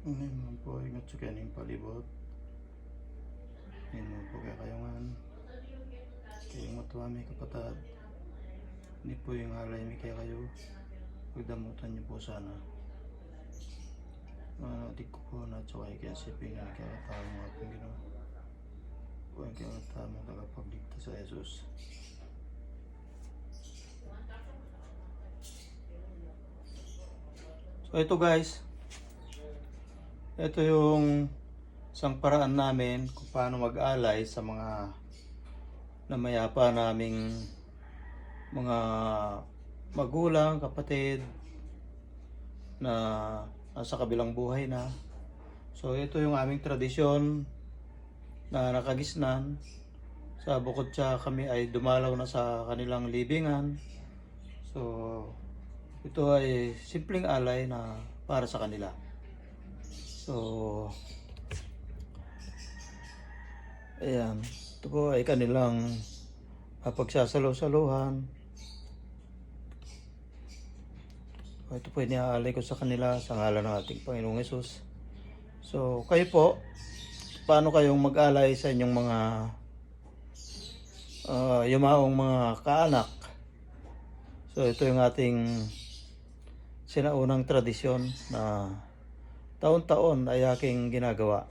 Ngayon naman po, ingat sa kaning palibot. Ngayon naman po kaya kayongan. Kayong matuwa may kapatad. Hindi po yung alay may kaya kayo. Pagdamutan niyo po sana. Mga adik ko po na tsaka kaya sipin na kaya tao ng ating ginawa. Po yung kaya tamang tagapagligtas sa Jesus. So ito guys, ito yung isang paraan namin kung paano mag-alay sa mga namayapa naming mga magulang, kapatid na nasa kabilang buhay na. So ito yung aming tradisyon na nakagisnan. Sa bukod sa kami ay dumalaw na sa kanilang libingan. So ito ay simpleng alay na para sa kanila. So, ayan. Ito po ay kanilang ah, pagsasalo-saluhan. Ito po iniaalay ko sa kanila sa ngalan ng ating Panginoong Yesus. So, kayo po, paano kayong mag-alay sa inyong mga ah, yumaong mga kaanak? So, ito yung ating sinaunang tradisyon na taon-taon ay aking ginagawa.